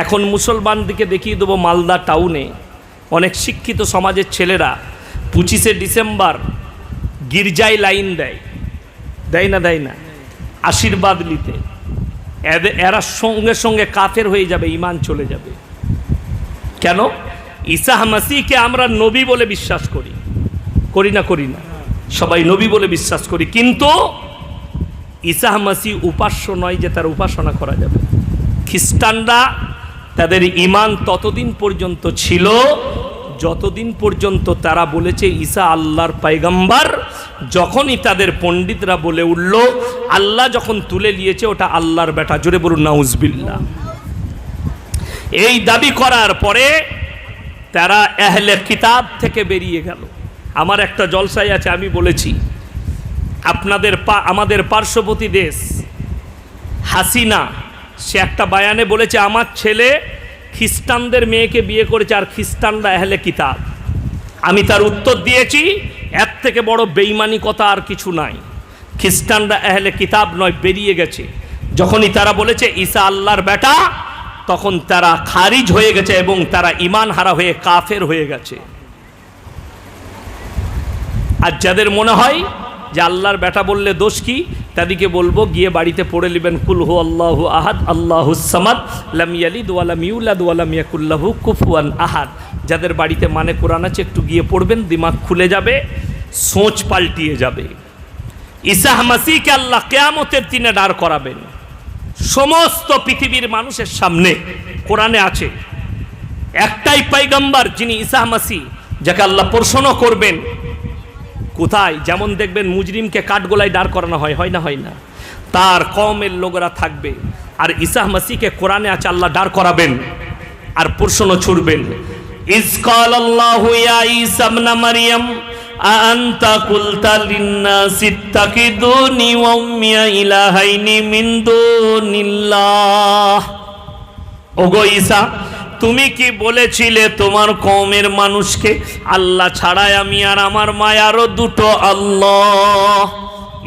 এখন মুসলমান দিকে দেখিয়ে দেবো মালদা টাউনে। অনেক শিক্ষিত সমাজের ছেলেরা পঁচিশে ডিসেম্বর গির্জায় লাইন দেয়। দেয় না দেয় না। আশীর্বাদ নিতে। এরা সঙ্গে সঙ্গে কাফের হয়ে যাবে ইমান চলে যাবে। কেন? ঈসা মাসিকে আমরা নবী বলে বিশ্বাস করি। করি না করি না। সবাই নবী বলে বিশ্বাস করি। কিন্তু ঈসা মাসি উপাস্য নয় যে তার উপাসনা করা যাবে। খ্রিস্টানরা তাদের ইমান ততদিন পর্যন্ত ছিল, যতদিন পর্যন্ত তারা বলেছে ঈসা আল্লাহর পাইগাম্বার, যখনই তাদের পণ্ডিতরা বলে উঠল, আল্লাহ যখন তুলে নিয়েছে ওটা আল্লাহর বেটা। জোরে বলুন নাউজবিল্লা এই দাবি করার পরে তারা এহলে কিতাব থেকে বেরিয়ে গেল। আমার একটা জলসাই আছে, আমি বলেছি, আপনাদের পা আমাদের পার্শ্ববর্তী দেশ, হাসিনা সে একটা বায়ানে বলেছে, আমার ছেলে খ্রিস্টানদের মেয়েকে বিয়ে করেছে আর খ্রিস্টানরা এহলে কিতাব। আমি তার উত্তর দিয়েছি, এর থেকে বড় বেইমানি কথা আর কিছু নাই। খ্রিস্টানরা এহলে কিতাব নয়, বেরিয়ে গেছে। যখনই তারা বলেছে, ঈসা আল্লাহর বেটা, তখন তারা খারিজ হয়ে গেছে এবং তারা ইমান হারা হয়ে কাফের হয়ে গেছে। আর যাদের মনে হয় যে আল্লাহর বেটা বললে দোষ কি তাদেরকে বলব, গিয়ে বাড়িতে পড়ে নেবেন, কুল হু আল্লাহ আহাদ, আল্লাহ সামাদ, লাম ইয়ালিদ ওয়ালাম ইউলাদ ওয়ালাম ইয়াকুল্লাহু কুফুয়ান আহাদ। যাদের বাড়িতে মানে কোরআন আছে, একটু গিয়ে পড়বেন, দিমাগ খুলে যাবে, সোচ পাল্টিয়ে যাবে। ঈসা মাসিকে আল্লাহ কেয়ামতের দিনে দাঁড় করাবেন। সমস্ত পৃথিবীর মানুষের সামনে কোরআনে আছে। একটাই পাইগাম্বার যিনি ঈসা মাসি যাকে আল্লাহ প্রশ্ন করবেন কোথায়? যেমন দেখবেন মুজরিমকে কাঠগোলায় দাঁড় করানো হয় হয় না হয় না। তার কমের লোকরা থাকবে। আর ইসাহ মাসিকে কোরআনে আছে আল্লাহ দাঁড় করাবেন আর প্রশ্ন ছুড়বেন। ইসকাল আল্লাহু ইলাহাইনি ওগো ঈসা তুমি কি বলেছিলে তোমার কওমের মানুষকে? আল্লাহ ছাড়াই আমি আর আমার মায়ারও দুটো আল্লাহ।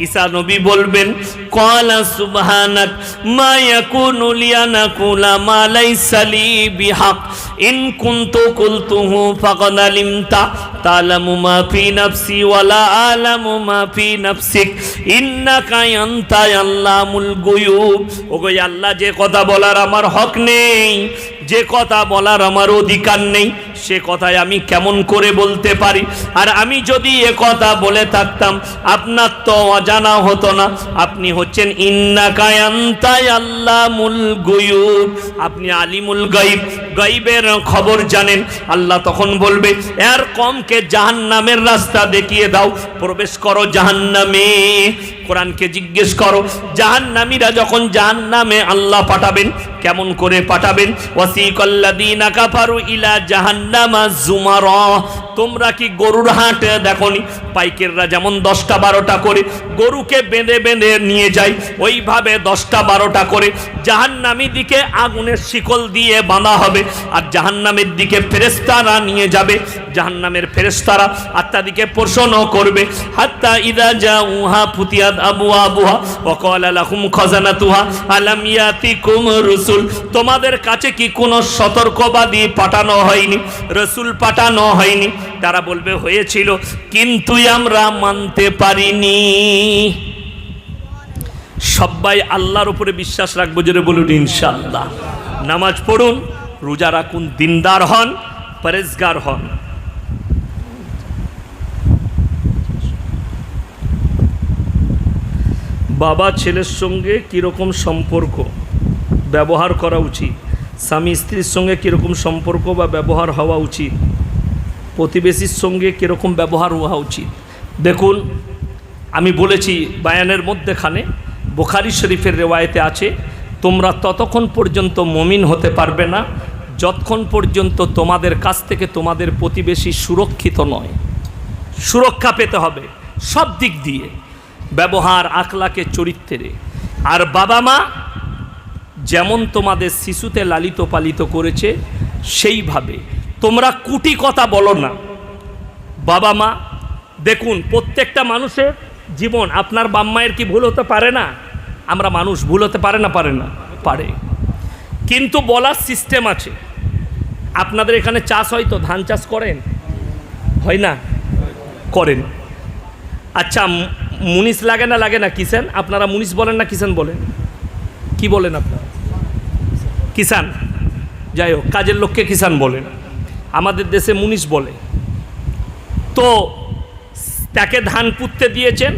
ঈসা নবী বলবেন কলা সুবহানাক মা ইয়াকুনু লিয়া নাকুলা মা লাইসা লি বিহাক। ইন কুনতু কুলতুহু ফাকাদ আলিমতা তালামু মা ফি নাফসি ওয়ালা আলামু মা ফি নাফসিক। ইন্নাকা আনতা আল্লামুল গুয়ুব। ওগো আল্লাহ, যে কথা বলার আমার হক নেই। যে কথা বলার আমার অধিকার নেই, সে কথায় আমি কেমন করে বলতে পারি? আর আমি যদি এ কথা বলে থাকতাম, আপনার তো অজানা হতো না। আপনি হচ্ছেন ইন্নাকায়ান্তায় আল্লাহ মুল গয়ুব। আপনি আলিমুল গাইব গাইবের খবর জানেন। আল্লাহ তখন বলবে, এর কমকে জাহান নামের রাস্তা দেখিয়ে দাও। প্রবেশ করো জাহান নামে কোরআনকে জিজ্ঞেস করো জাহান নামীরা যখন জাহান নামে আল্লাহ পাঠাবেন, কেমন করে পাঠাবেন? ওয়াসিকাল্লাযীনা কাফারু ইলা জাহান্নামা জুমারা। তোমরা কি গরুর হাট দেখনি? পাইকেররা যেমন দশটা বারোটা করে গরুকে বেঁধে বেঁধে নিয়ে যায়, ওইভাবে দশটা বারোটা করে জাহান্নামী দিকে আগুনের শিকল দিয়ে বাঁধা হবে আর জাহান্নামের দিকে ফেরেস্তারা নিয়ে যাবে। জাহান্নামের ফেরেস্তারা আত্মাদিকে প্রশ্ন করবে। হাত্তা ইদা যা উহা ফুতিয়াদ আবু আবুহা ওকল আলাহুম খজানাতুহা, আলাম কুম রসুল। তোমাদের কাছে কি কোনো সতর্কবাদী পাঠানো হয়নি? রসুল পাঠানো হয়নি। তারা বলবে, হয়েছিল, কিন্তু আমরা মানতে পারিনি। সবাই আল্লাহর উপরে বিশ্বাস রাখব, জোরে বলুন ইনশাল্লাহ নামাজ পড়ুন, রোজা রাখুন, দিনদার হন, পরেজগার হন। বাবা, ছেলের সঙ্গে কীরকম সম্পর্ক? ব্যবহার করা উচিত। স্বামী, স্ত্রীর সঙ্গে কীরকম সম্পর্ক বা ব্যবহার হওয়া উচিত? প্রতিবেশীর সঙ্গে কীরকম ব্যবহার হওয়া উচিত? দেখুন, আমি বলেছি বায়ানের মধ্যেখানে বোখারি শরীফের রেওয়ায়েতে আছে, তোমরা ততক্ষণ পর্যন্ত মমিন হতে পারবে না, যতক্ষণ পর্যন্ত তোমাদের কাছ থেকে তোমাদের প্রতিবেশী সুরক্ষিত নয়। সুরক্ষা পেতে হবে সব দিক দিয়ে, ব্যবহার, আখলাকে, চরিত্রে। আর বাবা মা যেমন তোমাদের শিশুতে লালিত পালিত করেছে, সেইভাবে তোমরা কুটি কথা বলো না। বাবা মা, দেখুন, প্রত্যেকটা মানুষের জীবন, আপনার বাম্মায়ের কি ভুল হতে পারে না? আমরা মানুষ, ভুল হতে পারে না পারে না, পারে। কিন্তু বলার সিস্টেম আছে। আপনাদের এখানে চাষ হয় তো, ধান চাষ করেন? হয় না? করেন। আচ্ছা মুনিশ লাগে না লাগে না কিষান আপনারা মুনিশ বলেন না কিষান বলেন? কি বলেন আপনারা? কিষান যাই হোক, কাজের লোককে কিষান বলেন। আমাদের দেশে মুনিশ বলে। তো তাকে ধান পুঁততে দিয়েছেন,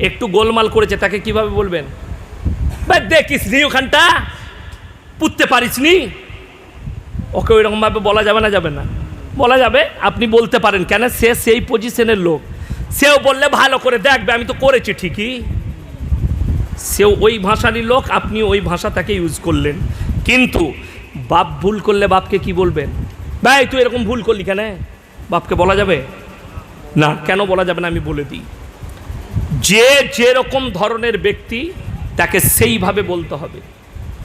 একটু গোলমাল করেছে, তাকে কীভাবে বলবেন? দেখিস নি ওখানটা? পুঁততে পারিস নি? ওকে ওইরকমভাবে বলা যাবে না যাবে না। বলা যাবে, আপনি বলতে পারেন, কেন সে সেই পজিশনের লোক। সেও বললে ভালো করে দেখবে, আমি তো করেছি ঠিকই। সেও ওই ভাষারই লোক আপনি ওই ভাষা তাকে ইউজ করলেন। কিন্তু বাপ ভুল করলে বাপকে কি বলবেন? ভাই, তুই এরকম ভুল করলি কেন? বাপকে বলা যাবে? না, কেন বলা যাবে না আমি বলে দিই। যে যেরকম ধরনের ব্যক্তি, তাকে সেইভাবে বলতে হবে।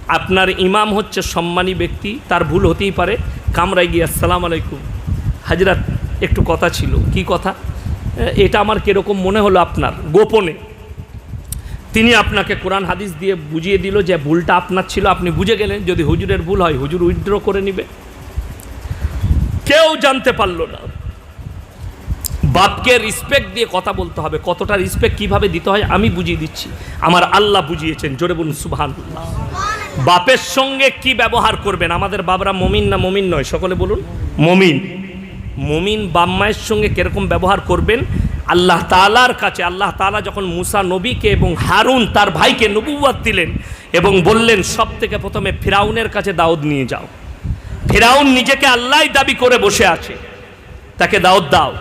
আপনার ইমাম হচ্ছে সম্মানী ব্যক্তি, তার ভুল হতেই পারে। কামরাই গিয়ে, আসসালাম আলাইকুম। হাজরাত, একটু কথা ছিল। কি কথা? এটা আমার কীরকম মনে হলো আপনার, গোপনে। তিনি আপনাকে কোরআন, হাদিস দিয়ে বুঝিয়ে দিল যে ভুলটা আপনার ছিল। আপনি বুঝে গেলেন, যদি হুজুরের ভুল হয়, হুজুর উইথড্র করে নিবে। জানতে পারল না। বাপকে রিসপেক্ট দিয়ে কথা বলতে হবে। কতটা রিসপেক্ট কীভাবে দিতে হয় আমি বুঝিয়ে দিচ্ছি। আমার আল্লাহ বুঝিয়েছেন, জোরে বলুন সুবহান বাপের সঙ্গে কি ব্যবহার করবেন? আমাদের বাবরা মমিন না মমিন নয়, সকলে বলুন, মমিন। মমিন বাম্মায়ের সঙ্গে কীরকম ব্যবহার করবেন? আল্লাহ তালার কাছে, আল্লাহ তালা যখন মুসা নবীকে এবং হারুন তার ভাইকে নবুয়াত দিলেন এবং বললেন সব থেকে প্রথমে ফিরাউনের কাছে দাউদ নিয়ে যাও। ফিরাউন নিজেকে আল্লাহ দাবি করে বসে আছে। তাকে দাউদ দাও।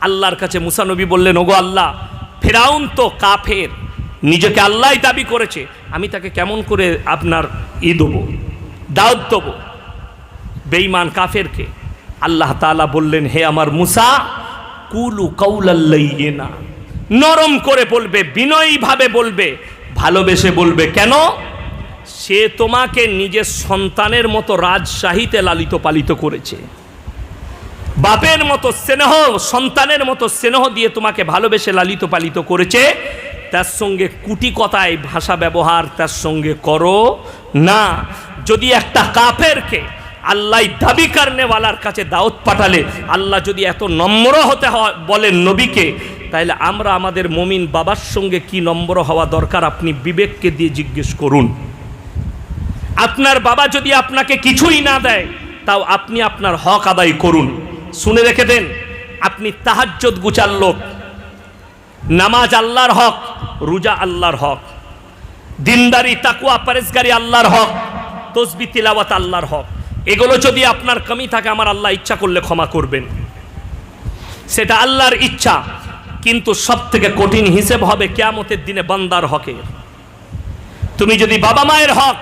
আল্লাহর কাছে মুসা নবী বললেন, ওগো আল্লাহ, ফেরাউন তো কাফের, নিজেকে আল্লাহ দাবি করেছে। আমি তাকে কেমন করে আপনার ই দেবো দাউদ দেবো? বেঈমান কাফেরকে আল্লাহ তাআলা বললেন, হে আমার মুসা, কুলু কৌলাল্লাইনা নরম করে বলবে, বিনয়ীভাবে বলবে, ভালোবেসে বলবে, কেন? সে তোমাকে নিজের সন্তানের মতো রাজশাহীতে লালিত পালিত করেছে। বাপের মতো স্নেহ, সন্তানের মতো স্নেহ দিয়ে তোমাকে ভালোবেসে লালিত পালিত করেছে। তার সঙ্গে কুটি কথায় ভাষা ব্যবহার তার সঙ্গে করো না। যদি একটা কাফেরকে আল্লাহ দাবি কারণেওয়ালার কাছে দাওয়াত পাঠালে, আল্লাহ যদি এত নম্র হতে হয় বলেন নবীকে তাহলে আমরা আমাদের মমিন বাবার সঙ্গে কি নম্র হওয়া দরকার আপনি বিবেককে দিয়ে জিজ্ঞেস করুন। আপনার বাবা যদি আপনাকে কিছুই না দেয়, তাও আপনি আপনার হক আদায় করুন। শুনে রেখে দেন, আপনি তাহাজ্জত গুচার লোক। নামাজ আল্লাহর হক, রোজা আল্লাহর হক। দিনদারি তাকুয়া পারেসগারি আল্লাহর হক, তসবি, তিলাওয়াত আল্লাহর হক। এগুলো যদি আপনার কমি থাকে, আমার আল্লাহ ইচ্ছা করলে ক্ষমা করবেন। সেটা আল্লাহর ইচ্ছা, কিন্তু সব থেকে কঠিন হিসেব হবে কেয়ামতের দিনে বান্দার হকের। তুমি যদি বাবা মায়ের হক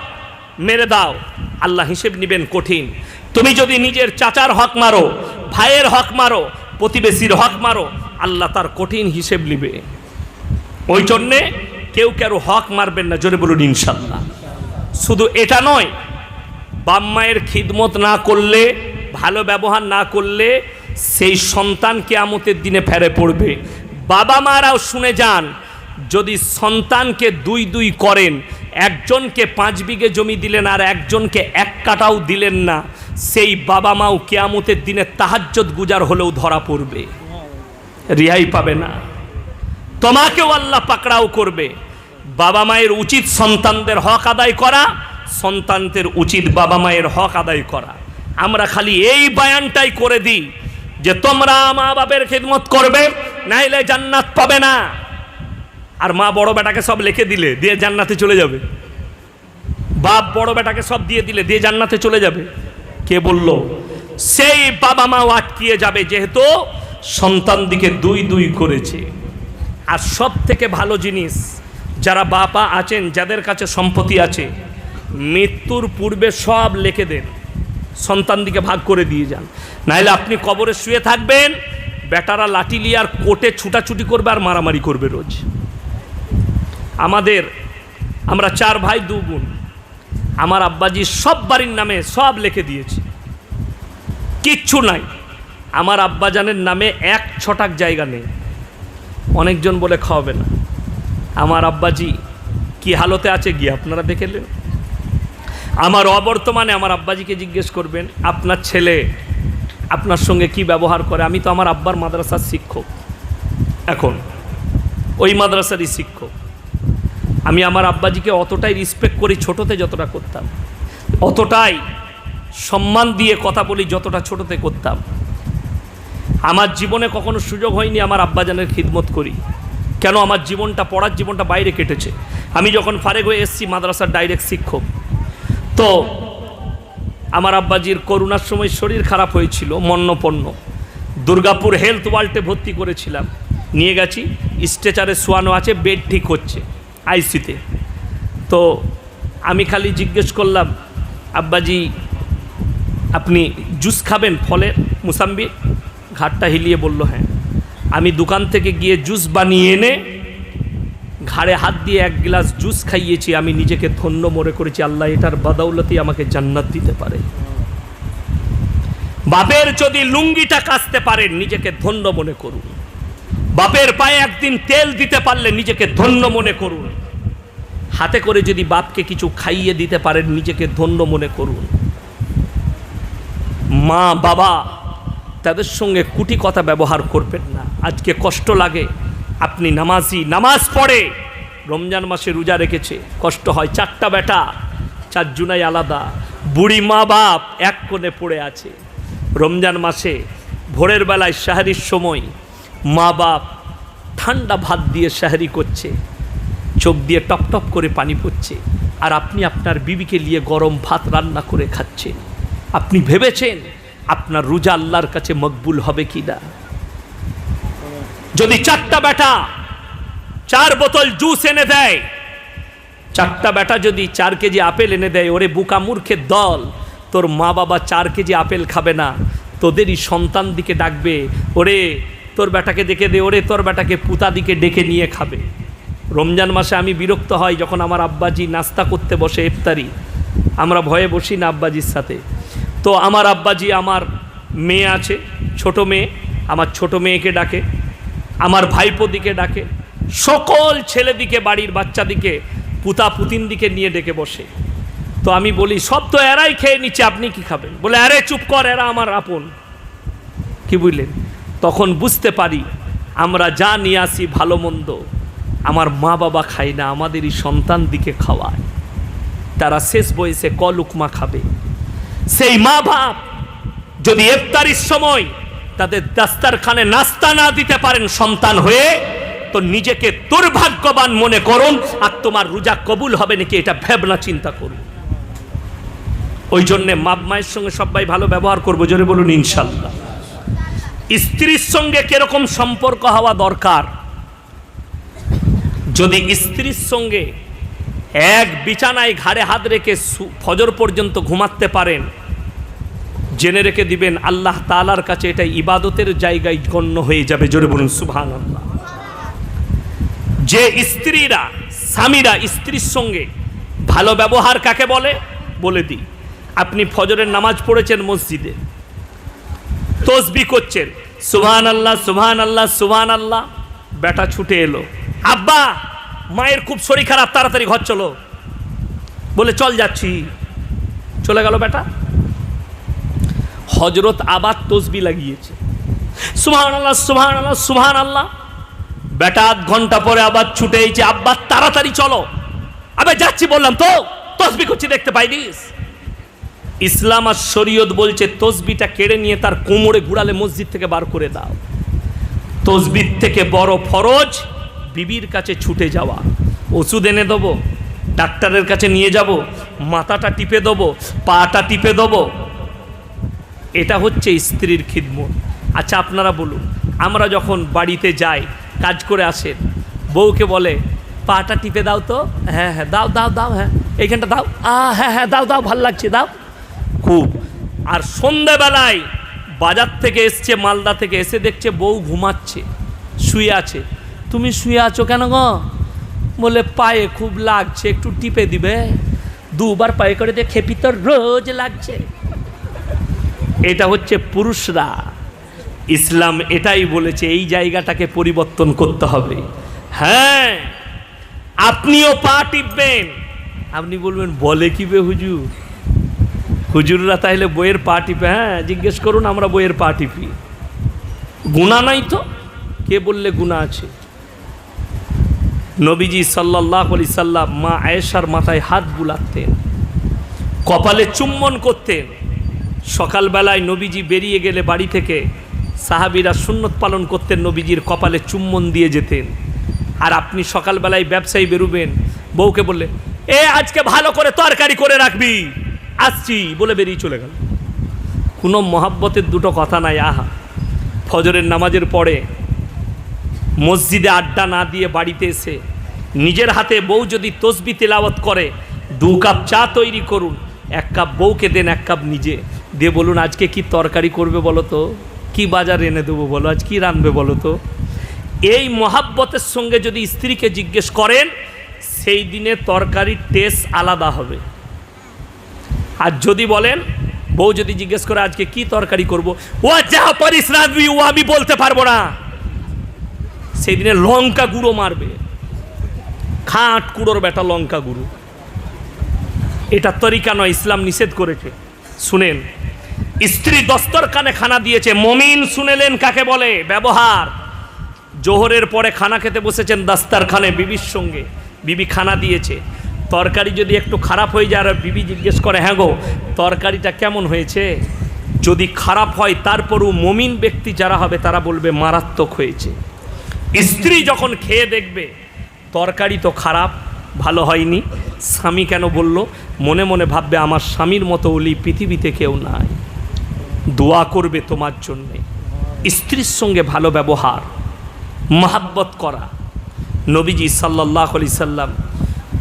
মেরে দাও। আল্লাহ হিসেব নিবেন কঠিন। তুমি যদি নিজের চাচার হক মারো, ভাইয়ের হক মারো, প্রতিবেশীর হক মারো, আল্লাহ তার কঠিন হিসেব নিবে। ওই জন্যে কেউ কারও হক মারবেন না, জোরে বলুন ইনশাল্লাহ শুধু এটা নয়, বাপ মায়ের খিদমত না করলে, ভালো ব্যবহার না করলে সেই সন্তান কেয়ামতের দিনে ফেরে পড়বে। বাবা মারাও শুনে যান, যদি সন্তানকে দুই দুই করেন একজনকে পাঁচ বিঘে জমি দিলেন আর একজনকে এক কাটাও দিলেন না। সেই বাবা মাও কেয়ামতের দিনে তাহাজ্জত গুজার হলেও ধরা পড়বে। রিহাই পাবে না। তোমাকেও আল্লাহ পাকড়াও করবে। বাবা মায়ের উচিত সন্তানদের হক আদায় করা, সন্তানদের উচিত বাবা মায়ের হক আদায় করা। আমরা খালি এই বায়ানটাই করে দিই যে তোমরা মা বাপের খেদমত করবে, নাইলে জান্নাত পাবে না। আর মা বড় বেটাকে সব লিখে দিলে, দিয়ে জান্নাতে চলে যাবে। বাপ বড় বেটাকে সব দিয়ে দিলে, দিয়ে জান্নাতে চলে যাবে। কে বলল, সেই বাবা মাও আটকিয়ে যাবে যেহেতু সন্তান দিকে দুই দুই করেছে। আর সব থেকে ভালো জিনিস, যারা বাপা আছেন, যাদের কাছে সম্পত্তি আছে, মৃত্যুর পূর্বে সব লিখে দেন। সন্তান দিকে ভাগ করে দিয়ে যান। নাহলে আপনি কবরে শুয়ে থাকবেন, বেটারা লাঠি নিয়ে আর কোটে ছুটাছুটি করবে আর মারামারি করবে রোজ। আমাদের, আমরা চার ভাই, দু বোন। আমার আব্বাজি সব বাড়ির নামে সব লিখে দিয়েছি। কিচ্ছু নাই। আমার আব্বাজানের নামে এক ছটাক জায়গা নেই। অনেকজন বলে খাওয়াবে না। আমার আব্বাজি কি হালতে আছে গিয়ে আপনারা দেখেলেন আমার অবর্তমানে আমার আব্বাজিকে জিজ্ঞেস করবেন, আপনার ছেলে আপনার সঙ্গে কি ব্যবহার করে? আমি তো আমার আব্বার মাদ্রাসার শিক্ষক। এখন, ওই মাদ্রাসারই শিক্ষক। আমি আমার আব্বাজিকে অতটাই রেসপেক্ট করি ছোটতে যতটা করতাম। অতটাই সম্মান দিয়ে কথা বলি যতটা ছোটতে করতাম। আমার জীবনে কখনো সুযোগ হয়নি আমার আব্বাজানের খিদমত করি। কেন? আমার জীবনটা, পড়ার জীবনটা বাইরে কেটেছে। আমি যখন ফারেক হয়ে এসছি, মাদ্রাসার ডাইরেক্ট শিক্ষক। তো আমার আব্বাজির করোনার সময় শরীর খারাপ হয়েছিল, মন্নপন্ন। দুর্গাপুর হেলথ ওয়ার্ল্ডে ভর্তি করেছিলাম। নিয়ে গেছি, স্ট্রেচারে শোয়ানো আছে বেড ঠিক হচ্ছে। আইসিতে। তো আমি খালি জিজ্ঞেস করলাম, আব্বাজি, আপনি জুস খাবেন ফলের? মুসাম্বি ঘাটটা হিলিয়ে বলল হ্যাঁ। আমি দোকান থেকে গিয়ে জুস বানিয়ে এনে ঘাড়ে হাত দিয়ে এক গ্লাস জুস খাইয়েছি। আমি নিজেকে ধন্য মনে করেছি, আল্লাহ এটার বাদাউলতি আমাকে জান্নাত দিতে পারে। বাপের যদি লুঙ্গিটা কাচতে পারেন, নিজেকে ধন্য মনে করুন। বাপের পায়ে একদিন তেল দিতে পারলে নিজেকে ধন্য মনে করুন। হাতে করে যদি বাপকে কিছু খাইয়ে দিতে পারেন, নিজেকে ধন্য মনে করুন। মা, বাবা, তাদের সঙ্গে কুটি কথা ব্যবহার করবেন না। আজকে কষ্ট লাগে, আপনি নামাজি, নামাজ পড়ে। রমজান মাসে রোজা রেখেছে, কষ্ট হয়। চারটা বেটা, চার জুনাই আলাদা। বুড়ি মা, বাপ এক কোণে পড়ে আছে। রমজান মাসে ভোরের বেলায় শাহরির সময় মা বাপ ঠান্ডা ভাত দিয়ে শাহরি করছে, চোখ দিয়ে টপ টপ করে পানি পড়ছে, আর আপনি আপনার বিবিকে নিয়ে গরম ভাত রান্না করে খাচ্ছেন। আপনি ভেবেছেন আপনার রোজা আল্লাহর কাছে মকবুল হবে কি না যদি চারটা বেটা চার বোতল জুস এনে দেয়, চারটা বেটা যদি চার কেজি আপেল এনে দেয়, ওরে বুকা মূর্খের দল, তোর মা বাবা চার কেজি আপেল খাবে না, তোদেরই সন্তান দিকে ডাকবে, ওরে তোর বেটাকে ডেকে দে, ওরে তোর বেটাকে পুতা দিকে ডেকে নিয়ে খাবে। রমজান মাসে আমি বিরক্ত হয় যখন আমার আব্বাজি নাস্তা করতে বসে ইফতারি। আমরা ভয়ে বসি না আব্বাজির সাথে। তো আমার আব্বাজি আমার মেয়ে আছে, ছোট মেয়ে, আমার ছোট মেয়েকে ডাকে, আমার ভাইপো দিকে ডাকে, সকল ছেলেদিকে বাড়ির বাচ্চাদিকে পুতা পুতিন দিকে নিয়ে ডেকে বসে। তো আমি বলি, সব তো এরাই খেয়ে নিচ্ছে, আপনি কি খাবেন? বলে, আরে চুপ কর, এরা আমার আপন। কি বুঝলেন? তখন বুঝতে পারি, আমরা যা নিয়ে আসি ভালো মন্দ, আমার মা বাবা খায় না, আমাদেরই সন্তান দিকে খাওয়ায়। তারা শেষ বয়সে কলুকমা খাবে? সেই মা বাপ যদি ইফতারির সময় তাদের দাস্তারখানে নাস্তা না দিতে পারেন সন্তান হয়ে, তো নিজেকে দুর্ভাগ্যবান মনে করুন আর তোমার রোজা কবুল হবে নাকি এটা ভেবনা চিন্তা করুন। ওই জন্যে মাপ মায়ের সঙ্গে সবাই ভালো ব্যবহার করব, জোরে বলুন ইনশাল্লাহ। স্ত্রীর সঙ্গে কীরকম সম্পর্ক হওয়া দরকার? যদি স্ত্রীর সঙ্গে এক বিছানায় ঘাড়ে হাত রেখে ফজর পর্যন্ত ঘুমাতে পারেন, জেনে রেখে দিবেন আল্লাহ তালার কাছে এটা ইবাদতের জায়গায় গণ্য হয়ে যাবে। জোরে বলুন সুভান যে স্ত্রীরা, স্বামীরা স্ত্রীর সঙ্গে ভালো ব্যবহার কাকে বলে? বলে দিই। আপনি ফজরের নামাজ পড়েছেন মসজিদে তসবি করছেন। সুবহান আল্লাহ সুবহান আল্লাহ সুবহান আল্লাহ বেটা ছুটে এলো। আব্বা, মায়ের খুব শরীর খারাপ, তাড়াতাড়ি ঘর চলো। বলে, চল যাচ্ছি। চলে গেল বেটা। হজরত আবার তসবি লাগিয়েছে। সুবহান আল্লাহ সুবহান আল্লাহ সুহান আল্লাহ বেটা আধ ঘণ্টা পরে আবার ছুটে এসেছে আব্বা, তাড়াতাড়ি চলো। আবে, যাচ্ছি বললাম, তো, তসবি করছি, দেখতে পাইনিস? ইসলাম আর শরীয়ত বলছে, তসবিটা কেড়ে নিয়ে তার কোমরে ঘুরালে মসজিদ থেকে বার করে দাও। তসবির থেকে বড় ফরজ, বিবির কাছে ছুটে যাওয়া। ওষুধ এনে দেবো, ডাক্তারের কাছে নিয়ে যাব, মাথাটা টিপে দেবো, পাটা টিপে দেবো। এটা হচ্ছে স্ত্রীর খিদমত। আচ্ছা আপনারা বলুন, আমরা যখন বাড়িতে যাই, কাজ করে আসেন, বউকে বলে, পাটা টিপে দাও তো? হ্যাঁ হ্যাঁ দাও দাও দাও হ্যাঁ এইখানটা দাও। আ হ্যাঁ হ্যাঁ দাও দাও, ভালো লাগছে, দাও। খুব। আর সন্ধেবেলায় বাজার থেকে এসছে, মালদা থেকে এসে দেখছে বউ ঘুমাচ্ছে, শুয়ে আছে। তুমি শুয়ে আছো কেন গো? বলে, পায়ে খুব লাগছে, একটু টিপে দিবে। দুবার পায়ে করে দিয়ে খেপি তো রোজ লাগছে। এটা হচ্ছে পুরুষরা। ইসলাম এটাই বলেছে, এই জায়গাটাকে পরিবর্তন করতে হবে। হ্যাঁ আপনিও পা টিপবেন। আপনি বলবেন, বলে কি বে হুজুর? হুজুররা তাহলে বইয়ের পা টিপে হ্যাঁ জিজ্ঞেস করুন আমরা বইয়ের পা টিপি। গুণা নাই তো? কে বললে গুণা আছে? নবীজি সাল্লাহ আলি সাল্লাম মা আয়েশার মাথায় হাত বুলাতেন, কপালে চুম্বন করতেন। সকালবেলায় নবীজি বেরিয়ে গেলে বাড়ি থেকে সাহাবিরা সুন্নত পালন করতেন, নবীজির কপালে চুম্বন দিয়ে যেতেন। আর আপনি সকালবেলায় ব্যবসায়ী বেরুবেন, বউকে বললে, এ, আজকে ভালো করে তরকারি করে রাখবি। আসছি বলে বেরিয়ে চলে গেল। কোনো মহাব্বতের দুটো কথা নাই, আহা। ফজরের নামাজের পরে মসজিদে আড্ডা না দিয়ে বাড়িতে এসে নিজের হাতে বউ যদি তসবি তেলাওয়াত করে, দু কাপ চা তৈরি করুন, এক কাপ বউকে দেন, এক কাপ নিজে। দিয়ে বলুন, আজকে কি তরকারি করবে বলো তো? কি বাজার এনে দেবো বলো? আজ কি রাঁধবে বলো তো? এই মহাব্বতের সঙ্গে যদি স্ত্রীকে জিজ্ঞেস করেন, সেই দিনে তরকারির টেস্ট আলাদা হবে। আর যদি বলেন, বউ যদি জিজ্ঞেস করে আজকে কি তরকারি করব, ও যা পারিস রাঁধবি ও আমি বলতে পারব না। সেই দিনে লঙ্কা গুঁড়ো মারবে। খাট কুড়োর বেটা লঙ্কা গুঁড়ো। এটা তরিকা নয়, ইসলাম নিষেধ করেছে। শুনেন, স্ত্রী দস্তর কানে খানা দিয়েছে, মমিন শুনেলেন কাকে বলে? ব্যবহার। জোহরের পরে খানা খেতে বসেছেন দাস্তার খানে বিবির সঙ্গে। বিবি খানা দিয়েছে। তরকারি যদি একটু খারাপ হয়ে যায়, আর বিবি জিজ্ঞেস করে হ্যাঁ গো, তরকারিটা কেমন হয়েছে? যদি খারাপ হয়, তারপরও মমিন ব্যক্তি যারা হবে, তারা বলবে, মারাত্মক হয়েছে। স্ত্রী যখন খেয়ে দেখবে, তরকারি তো খারাপ, ভালো হয়নি। স্বামী কেন বলল, মনে মনে ভাববে, আমার স্বামীর মতো ওলি পৃথিবীতে কেউ নাই। দোয়া করবে তোমার জন্যে। স্ত্রীর সঙ্গে ভালো ব্যবহার, মাহাব্বত করা। নবীজি সাল্লাহ আলি সাল্লাম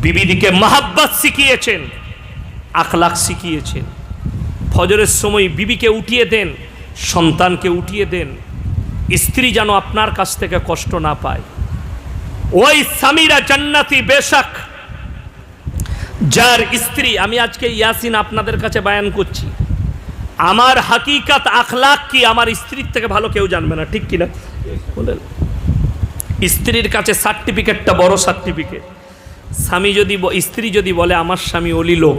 বিবিদিকে মাহাব্বত শিখিয়েছেন, আখলাখ শিখিয়েছেন। ফজরের সময় বিবিকে উঠিয়ে দেন, সন্তানকে উঠিয়ে দেন। স্ত্রী যেন আপনার কাছ থেকে কষ্ট না পায়। ওই স্বামীরা জান্নাতি বেশাক, যার স্ত্রী, আমি আজকে ইয়াসিন আপনাদের কাছে বায়ান করছি, আমার হাকিকাত আখলাক কি আমার স্ত্রীর থেকে ভালো কেউ জানবে না, ঠিক কিনা? বলেন। স্ত্রীর কাছে সার্টিফিকেটটা বড় সার্টিফিকেট স্বামী যদি স্ত্রী যদি বলে, আমার স্বামী অলি লোক।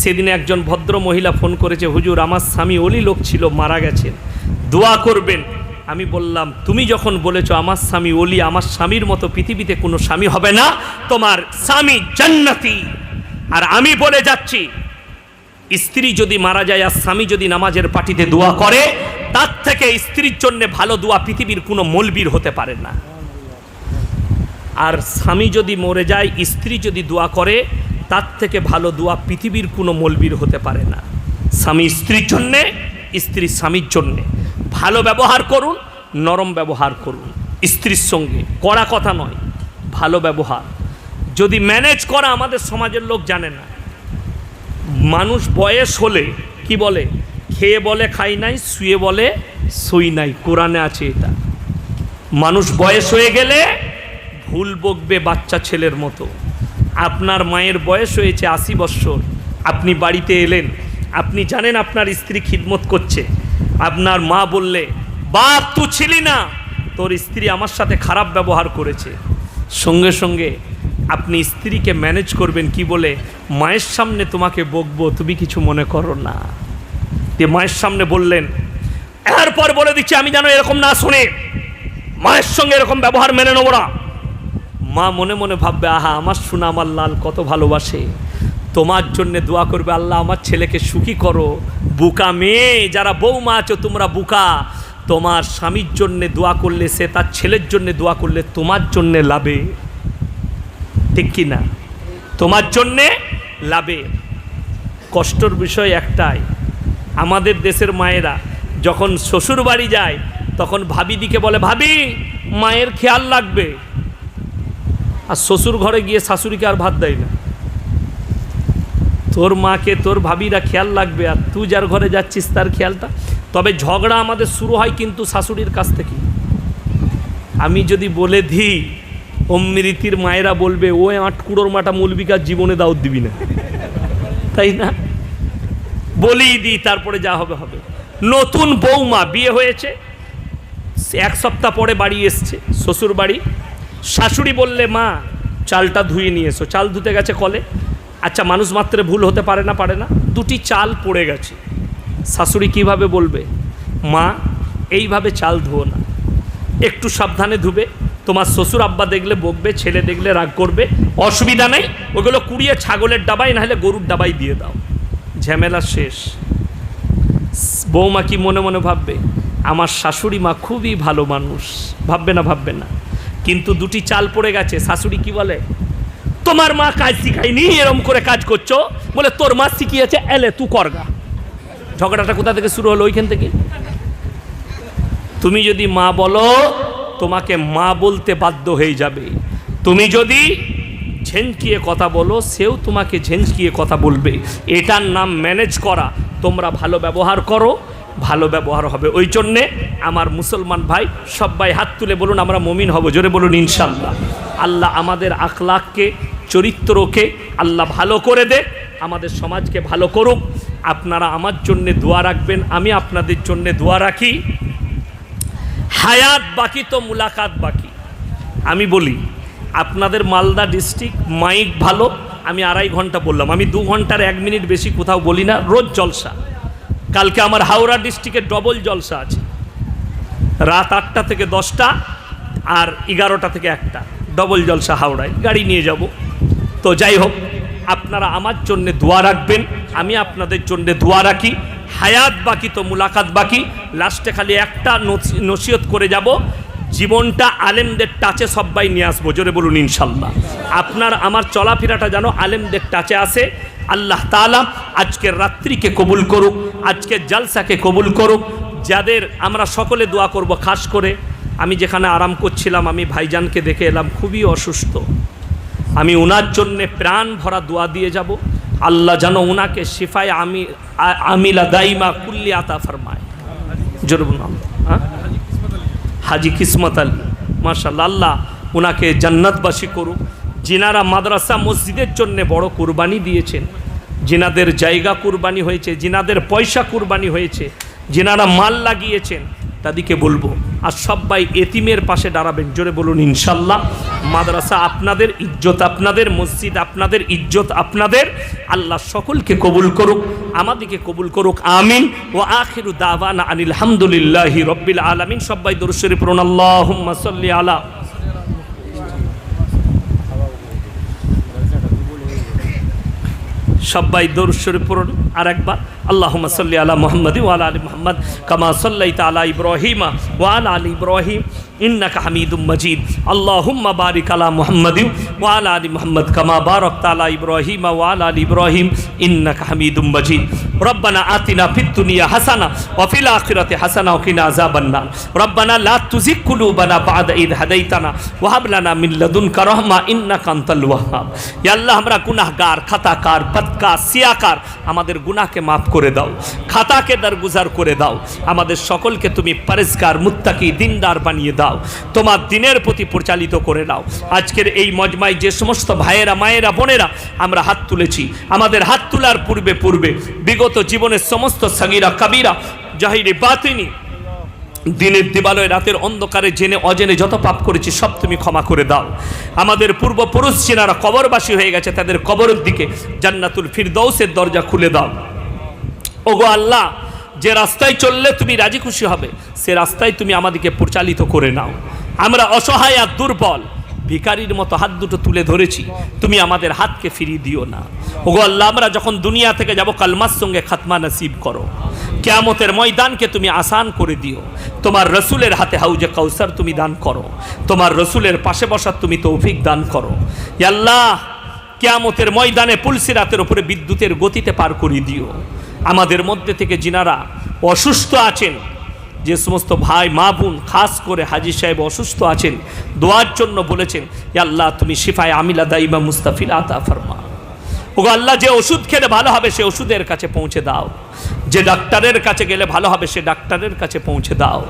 সেদিন একজন ভদ্র মহিলা ফোন করেছে, হুজুর, আমার স্বামী অলি লোক ছিল, মারা গেছেন দোয়া করবেন। আমি বললাম, তুমি যখন বলেছ, আমার স্বামী অলি, আমার স্বামীর মতো পৃথিবীতে কোনো স্বামী হবে না, তোমার স্বামী জান্নাতি। আর আমি বলে যাচ্ছি, স্ত্রী যদি মারা যায় আর স্বামী যদি নামাজের পার্টিতে দোয়া করে, তার থেকে স্ত্রীর জন্য ভালো দোয়া পৃথিবীর কোনো মলবির হতে পারে না। আর স্বামী যদি মরে যায়, স্ত্রী যদি দোয়া করে, তার থেকে ভালো দোয়া পৃথিবীর কোনো মলবির হতে পারে না। স্বামী স্ত্রীর জন্যে, স্ত্রী স্বামীর জন্যে। ভালো ব্যবহার করুন, নরম ব্যবহার করুন। স্ত্রীর সঙ্গে কড়া কথা নয়, ভালো ব্যবহার। যদি ম্যানেজ করা আমাদের সমাজের লোক জানে না। মানুষ বয়স হলে কি বলে? খেয়ে বলে খাই নাই, শুয়ে বলে, শুই নাই। কোরআনে আছে এটা। মানুষ বয়স হয়ে গেলে ভুল বকবে বাচ্চা ছেলের মতো। আপনার মায়ের বয়স হয়েছে আশি বৎসর। আপনি বাড়িতে এলেন। আপনি জানেন আপনার স্ত্রী খিদমত করছে। আপনার মা বললে, বাপ, তুই ছিলি না। তোর স্ত্রী আমার সাথে খারাপ ব্যবহার করেছে। সঙ্গে সঙ্গে আপনি স্ত্রীকে ম্যানেজ করবেন কি বলে, মায়ের সামনে তোমাকে বকবো, তুমি কিছু মনে করো না। দিয়ে মায়ের সামনে বললেন, এরপর বলে দিচ্ছি, আমি যেন এরকম না শুনে। মায়ের সঙ্গে এরকম ব্যবহার মেনে নেব না। মা মনে মনে ভাববে, আহা, আমার শোনা আমার লাল, কত ভালোবাসে। তোমার জন্য দোয়া করবে, আল্লাহ, আমার ছেলেকে সুখী করো। বুকা মেয়ে, যারা বৌমা আছো, তোমরা বুকা। তোমার স্বামীর জন্যে দোয়া করলে সে, তার ছেলের জন্যে দোয়া করলে তোমার জন্যে লাভে। ঠিক কি না? তোমার জন্যে লাভে। কষ্টর বিষয় একটাই, আমাদের দেশের মায়েরা যখন শ্বশুর বাড়ি যায়, তখন ভাবিদিকে বলে, ভাবি, মায়ের খেয়াল লাগবে। আর শ্বশুর ঘরে গিয়ে শাশুড়িকে আর ভাত দেয় না। তোর মাকে, তোর ভাবিরা খেয়াল লাগবে আর তুই যার ঘরে যাচ্ছিস তার খেয়ালটা। তবে ঝগড়া আমাদের শুরু হয় কিন্তু শাশুড়ির কাছ থেকে। আমি যদি বলে দিই অমৃতির মায়েরা বলবে, ও আটকুড়োর মাটা মূলবিকার জীবনে দাউদ দিবি না। তাই না? বলেই দিই, তারপরে যা হবে হবে। নতুন বৌমা বিয়ে হয়েছে, এক সপ্তাহ পরে বাড়ি এসছে শ্বশুর বাড়ি শাশুড়ি বললে, মা, চালটা ধুয়ে নিয়ে এসো। চাল ধুতে গেছে কলে। আচ্ছা মানুষ মাত্রে ভুল হতে পারে না পারে না। দুটি চাল পড়ে গেছে। শাশুড়ি কীভাবে বলবে, মা, এইভাবে চাল ধুও না। একটু সাবধানে ধুবে। তোমার শ্বশুর আব্বা দেখলে বকবে, ছেলে দেখলে রাগ করবে। অসুবিধা নেই, ওগুলো কুড়িয়ে ছাগলের ডাবাই না হলে গরুর ডাবাই দিয়ে দাও। ঝামেলা শেষ। বৌমা কি মনে মনে ভাববে, আমার শাশুড়ি মা খুবই ভালো মানুষ। ভাববে না ভাববে না। কিন্তু দুটি চাল পড়ে গেছে। শাশুড়ি কি বলে? তোমার মা কাজ শিখায়নি, এরম করে কাজ করছ? বলে, তোর মা শিখিয়েছে, এলে তু করগা ঝগড়াটা কোথা থেকে শুরু হলো ওইখান থেকে? তুমি যদি মা বলো, তোমাকে মা বলতে বাধ্য হয়ে যাবে। তুমি যদি ঝেঞ্কিয়ে কথা বলো, সেও তোমাকে ঝেঞ্কিয়ে কথা বলবে। এটার নাম ম্যানেজ করা। তোমরা ভালো ব্যবহার করো ভালো ব্যবহার হবে। ওই জন্যে আমার মুসলমান ভাই সবাই হাত তুলে বলুন, আমরা মমিন হব। জোরে বলুন ইনশাল্লাহ আল্লাহ আমাদের আখলাককে, চরিত্রকে আল্লাহ ভালো করে দে, আমাদের সমাজকে ভালো করুক। আপনারা আমার জন্যে দোয়া রাখবেন, আমি আপনাদের জন্যে দোয়া রাখি। হায়াত বাকি তো মুলাকাত বাকি। আমি বলি, আপনাদের মালদা ডিস্ট্রিক্ট মাইক ভালো, আমি আড়াই ঘণ্টা বললাম। আমি দু ঘণ্টার এক মিনিট বেশি কোথাও বলি না, রোজ জলসা। কালকে আমার হাওড়া ডিস্ট্রিক্টে ডবল জলসা আছে। রাত আটটা থেকে দশটা আর এগারোটা থেকে একটা। ডবল জলসা হাওড়ায়। গাড়ি নিয়ে যাব। তো যাই হোক, আপনারা আমার জন্য দোয়া রাখবেন, আমি আপনাদের জন্য দোয়া রাখি। হায়াত বাকি তো মুলাকাত বাকি। লাস্টে খালি একটা নসি- নসিহত করে যাব। জীবনটা আলেমদের টাচে সবাই নিয়ে আসব। জোরে বলুন ইনশাল্লাহ। আপনার, আমার চলাফেরাটা যেন আলেমদের টাচে আসে। আল্লাহ তালা আজকের রাত্রিকে কবুল করুক আজকের জালসাকে কবুল করুক। যাদের আমরা সকলে দোয়া করব খাস করে, আমি যেখানে আরাম করছিলাম, আমি ভাইজানকে দেখে এলাম, খুবই অসুস্থ। আমি ওনার জন্যে প্রাণ ভরা দোয়া দিয়ে যাব। আল্লাহ যেন ওনাকে শিফায় আমি আমিলা দাইমা কুল্লি আতা ফরমায়। জরুর নাম হ্যাঁ? হাজি কিসমত আলী। মার্শাল্লাহ আল্লাহ ওনাকে জান্নাতবাসী করুক। যিনারা মাদ্রাসা মসজিদের জন্য বড় কুরবানি দিয়েছেন। যিনাদের জায়গা কুরবানি হয়েছে যিনাদের পয়সা কুরবানি হয়েছে যিনারা মাল লাগিয়েছেন। তাদেরকে বলব, আর সবাই এতিমের পাশে দাঁড়াবেন। জোরে বলুন, ইনশাল্লাহ, মাদ্রাসা আপনাদের ইজ্জত, আপনাদের মসজিদ, আপনাদের ইজ্জত, আপনাদের আল্লাহ সকলকে কবুল করুক, আমাদেরকে কবুল করুক, আমিন। ও আখিরু দাওয়ানা আনিল রব্বিল আলামিন। সবাই দরুশ্বরী পড়ুন, আল্লাহুম্মা সাল্লি আলা সবাই দরুশ্বরী পড়ুন আর একবার আল্লাহুম্মা সাল্লি আলা মুহাম্মাদ ওয়া আলা আলি মুহাম্মদ কামা সাল্লাইতা আলা ইব্রাহিমা ওয়া আলা আলি ইব্রাহিম ইন্নাকা হামিদুম মাজিদ আল্লাহুম্মা বারিক আলা মুহাম্মাদ ওয়া আলা আলি মুহাম্মদ কামা বারাকতা আলা ইব্রাহিমা ওয়া আলা আলি ইব্রাহিম ইন্নাকা হামিদুম মাজিদ ربنا آتنا في الدنيا حسنة وفي الآخرة حسنة وقنا عذاب النار ربنا لا تزغ قلوبنا بعد إذ هديتنا وهب لنا من لدنك رحمة إنك أنت الوهاب يا الله আমরা গুনাহগার খাতাকার বদকার সিয়াকার আমাদের গুনাহকে মাফ করে দাও। খাতাকে দরগুজার করে দাও। আমাদের সকলকে তুমি পরিষ্কার, মুত্তাকি, দিনদার বানিয়ে দাও। তোমার দিনের প্রতি পরিচালিত করে দাও আজকের এই মজমায় যে সমস্ত ভাইয়েরা, মায়েরা, বোনেরা আমরা হাত তুলেছি, আমাদের হাত তোলার পূর্বে পূর্বে বিগত জীবনের সমস্ত সাগিরা, কাবিরা, জাহিরি, বাতিনি, দিনের দিবালয় রাতের অন্ধকারে জেনে, অজেনে যত পাপ করেছি, সব তুমি ক্ষমা করে দাও। আমাদের পূর্বপুরুষ চেনারা কবরবাসী হয়ে গেছে, তাদের কবরের দিকে জান্নাতুল ফিরদৌসের দরজা খুলে দাও। ওগো আল্লাহ, যে রাস্তায় চললে তুমি রাজি খুশি হবে, সে রাস্তায় তুমি আমাদেরকে পরিচালিত করে নাও। আমরা অসহায় আর দুর্বল ভিকারির মতো হাত দুটো তুলে ধরেছি, তুমি আমাদের হাতকে ফিরিয়ে দিও না। ওগো আল্লাহ, আমরা যখন দুনিয়া থেকে যাব, কালমার সঙ্গে খাতমা নসিব করো। কেয়ামতের ময়দানকে তুমি আসান করে দিও। তোমার রসুলের হাতে হাউজে কাউসার তুমি দান করো। তোমার রসুলের পাশে বসার তুমি তৌফিক দান করো। আল্লাহ, কেয়ামতের ময়দানে পুলসিরাতের উপরে বিদ্যুতের গতিতে পার করিয়ে দিও। আমাদের মধ্যে থেকে যিনারা অসুস্থ আছেন। যে সমস্ত ভাই, মা, বোন খাস করে হাজি সাহেব অসুস্থ আছেন, দোয়ার জন্য বলেছেন "ইয়া আল্লাহ, তুমি শিফায় আমিলা দাইমা মুস্তাফিল আতা ফরমা। ও আল্লাহ, যে ওষুধ খেলে ভালো হবে, সে ওষুধের কাছে পৌঁছে দাও। যে ডাক্তারের কাছে গেলে ভালো হবে, সে ডাক্তারের কাছে পৌঁছে দাও।